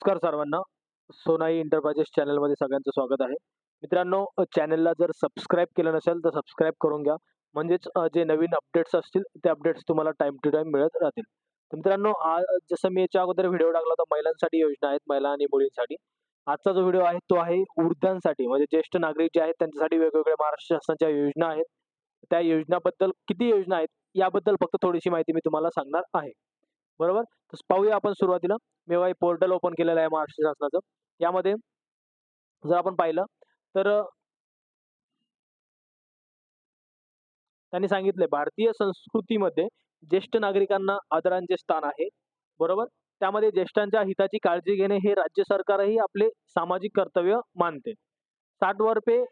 नमस्कार सर्वांना. सोनाई इंटरप्राइजेस चॅनलमध्ये सगळ्यांचं स्वागत आहे. मित्रांनो चॅनलला जर सबस्क्राईब केलं नसेल तर सबस्क्राईब करून घ्या. म्हणजेच जे नवीन अपडेट्स असतील ते अपडेट्स तुम्हाला टाइम टू टाइम मिळत राहतील. तर मित्रांनो आज जसं मी याच्या अगोदर व्हिडिओ टाकला होता महिलांसाठी योजना आहेत महिला आणि मुलींसाठी. आजचा जो व्हिडिओ आहे तो आहे वृद्धांसाठी. म्हणजे ज्येष्ठ नागरिक जे आहेत त्यांच्यासाठी वेगवेगळ्या महाराष्ट्र शासनाच्या योजना आहेत. त्या योजनाबद्दल किती योजना आहेत याबद्दल फक्त थोडीशी माहिती मी तुम्हाला सांगणार आहे. बरोबर? तर पाहूया आपण सुरुवातीला. मेवाई पोर्टल ओपन केलेलं आहे महाराष्ट्र शासनाचं. यामध्ये जर आपण पाहिलं तर त्यांनी सांगितले भारतीय संस्कृतीमध्ये ज्येष्ठ नागरिकांना आदरांचे स्थान आहे. बरोबर? त्यामध्ये ज्येष्ठांच्या हिताची काळजी घेणे हे राज्य सरकारही आपले सामाजिक कर्तव्य मानते. साठ वर्पे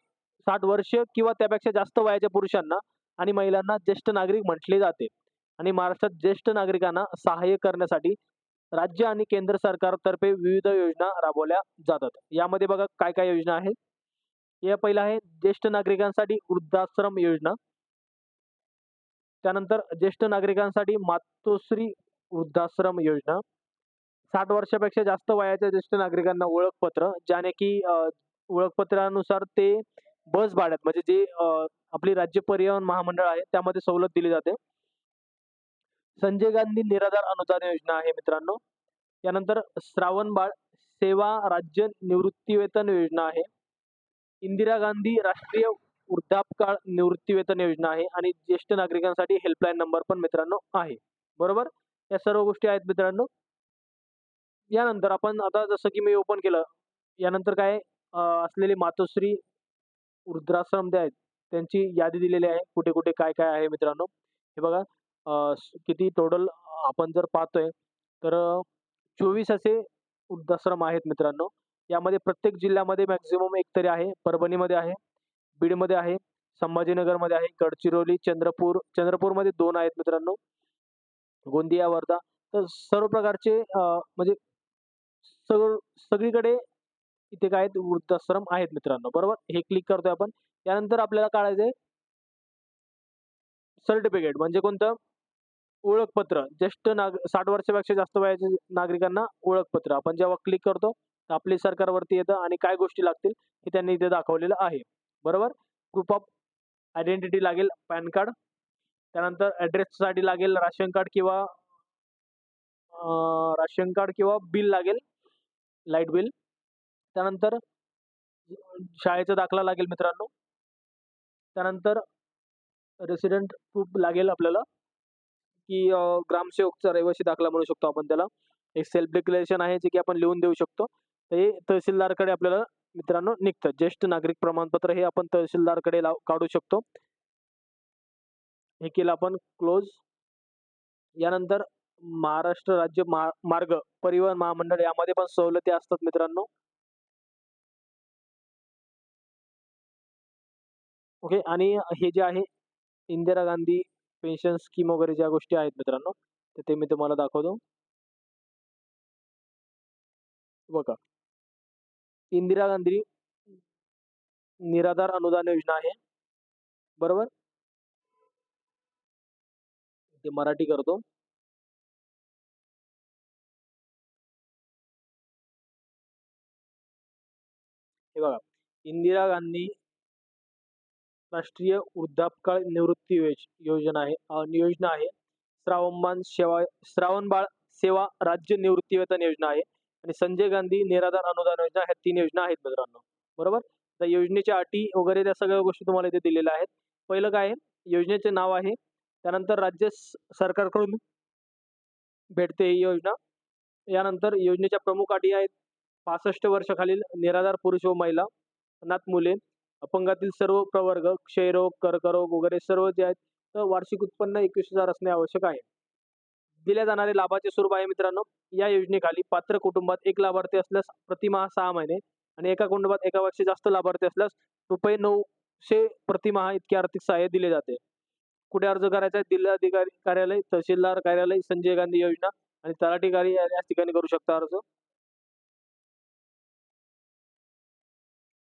साठ वर्ष किंवा त्यापेक्षा जास्त वयाच्या पुरुषांना आणि महिलांना ज्येष्ठ नागरिक म्हटले जाते. आणि महाराष्ट्रात ज्येष्ठ नागरिकांना सहाय्य करण्यासाठी राज्य आणि केंद्र सरकारतर्फे विविध योजना राबवल्या जातात. यामध्ये बघा काय काय योजना आहेत? या पहिला आहे ज्येष्ठ नागरिकांसाठी वृद्धाश्रम योजना. त्यानंतर ज्येष्ठ नागरिकांसाठी मातोश्री वृद्धाश्रम योजना. साठ वर्षापेक्षा जास्त वयाच्या ज्येष्ठ नागरिकांना ओळखपत्र ज्याने की ओळखपत्रानुसार ते बस भाड्यात म्हणजे जे आपली राज्य परिवहन महामंडळ आहे त्यामध्ये सवलत दिली जाते. संजय गांधी निराधार अनुदान योजना आहे मित्रांनो. त्यानंतर श्रावण बाळ सेवा राज्य निवृत्तीवेतन योजना आहे. इंदिरा गांधी राष्ट्रीय वृद्धापकाळ निवृत्तीवेतन योजना आहे आणि ज्येष्ठ नागरिकांसाठी हेल्पलाईन नंबर पण मित्रांनो आहे. बरोबर? या सर्व गोष्टी आहेत मित्रांनो. यानंतर आपण आता जसं की मी ओपन केलं यानंतर काय असलेले असलेली मातोश्री वृद्धाश्रम जे आहेत त्यांची यादी दिलेली आहे. कुठे कुठे काय काय आहे मित्रांनो? हे बघा. किती टोटल आपण जर पाहतोय तर चोवीस असे वृद्धाश्रम आहेत मित्रांनो. यामध्ये प्रत्येक जिल्ह्यामध्ये मॅक्झिमम एक तरी आहे. परभणीमध्ये आहे बीडमध्ये आहे संभाजीनगरमध्ये आहे गडचिरोली चंद्रपूर चंद्रपूरमध्ये दोन आहेत मित्रांनो. गोंदिया वर्धा. तर सर्व प्रकारचे म्हणजे सगळ सगळीकडे इथे काय आहेत? वृद्धाश्रम आहेत मित्रांनो. बरोबर? हे क्लिक करतोय आपण. त्यानंतर आपल्याला काढायचंय सर्टिफिकेट म्हणजे कोणतं? ओळखपत्र ज्येष्ठ नाग साठ वर्षापेक्षा जास्त वयाच्या नागरिकांना ओळखपत्र. आपण जेव्हा क्लिक करतो तर आपली सरकारवरती येतं आणि काय गोष्टी लागतील हे त्यांनी इथे दाखवलेलं आहे. बरोबर? प्रूफ ऑफ आयडेंटिटी लागेल पॅन कार्ड. त्यानंतर ॲड्रेससाठी लागेल राशन कार्ड किंवा राशन कार्ड किंवा बिल लागेल लाइट बिल त्यानंतर शाळेचा दाखला लागेल मित्रांनो. त्यानंतर रेसिडेंट प्रूफ लागेल आपल्याला. की ग्रामसेवकचा रहिवासी दाखला म्हणू शकतो आपण त्याला. एक सेल्फ डिक्लेरेशन आहे जे की आपण लिहून देऊ शकतो. हे तहसीलदारकडे आपल्याला मित्रांनो निघतं. ज्येष्ठ नागरिक प्रमाणपत्र हे आपण तहसीलदारकडे लाव काढू शकतो. हे केलं आपण क्लोज यानंतर महाराष्ट्र राज्य मार्ग परिवहन महामंडळ यामध्ये पण सवलती असतात मित्रांनो. ओके? आणि हे जे आहे इंदिरा गांधी पेन्शन स्कीम वगैरे ज्या गोष्टी आहेत मित्रांनो तर ते मी तुम्हाला दाखवतो. बघा. इंदिरा गांधी निराधार अनुदान योजना आहे. बरोबर? ते मराठी करतो. हे बघा. इंदिरा गांधी राष्ट्रीय वृद्धापकाळ निवृत्ती योज- योजना आहे योजना आहे. श्रावणबाळ सेवा श्रावणबाळ सेवा राज्य निवृत्ती वेतन योजना आहे आणि संजय गांधी निराधार अनुदान योजना ह्या तीन योजना आहेत मित्रांनो. बरोबर? त्या योजनेच्या अटी वगैरे त्या सगळ्या गोष्टी तुम्हाला इथे दिलेल्या आहेत. पहिलं काय आहे? योजनेचे नाव आहे त्यानंतर राज्य स- सरकारकडून भेटते ही योजना. यानंतर योजनेच्या प्रमुख अटी आहेत पासष्ट वर्षाखालील निराधार पुरुष व महिला अनाथ मुले अपंगातील सर्व प्रवर्ग क्षयरोग कर्करोग वगैरे सर्व जे आहेत तर वार्षिक उत्पन्न एकवीस हजार असणे आवश्यक आहे. दिल्या जाणारे लाभाचे स्वरूप आहे मित्रांनो या योजनेखाली पात्र कुटुंबात एक लाभार्थी असल्यास प्रतिमाहा सहा महिने आणि एका कुटुंबात एका वर्षी जास्त लाभार्थी असल्यास रुपये नऊशे प्रतिमाहा इतके आर्थिक सहाय्य दिले जाते. कुठे अर्ज करायचा आहे? जिल्हाधिकारी कार्यालय तहसीलदार कार्यालय संजय गांधी योजना आणि तलाठी कार्यालय याच ठिकाणी करू शकता अर्ज.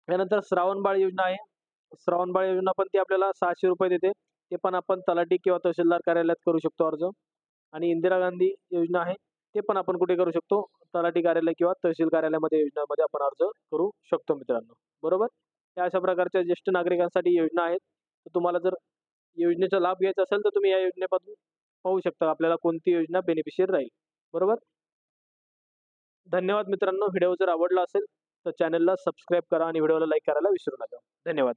यानंतर श्रावणबाळ योजना आहे. श्रावणबाळ योजना पण ती आपल्याला सहाशे रुपये देते. ते पण आपण तलाठी किंवा तहसीलदार कार्यालयात करू शकतो अर्ज. आणि इंदिरा गांधी योजना आहे ते पण आपण कुठे करू शकतो? तलाठी कार्यालय किंवा तहसील कार्यालयामध्ये योजनामध्ये आपण अर्ज करू शकतो मित्रांनो. बरोबर? या अशा प्रकारच्या ज्येष्ठ नागरिकांसाठी योजना आहेत. तर तुम्हाला जर योजनेचा लाभ घ्यायचा असेल तर तुम्ही या योजनेपासून पाहू शकता आपल्याला कोणती योजना बेनिफिशियर राहील. बरोबर? धन्यवाद मित्रांनो. व्हिडिओ जर आवडला असेल तर चॅनलला सबस्क्राईब करा आणि व्हिडिओला लाईक करायला विसरू नका. धन्यवाद.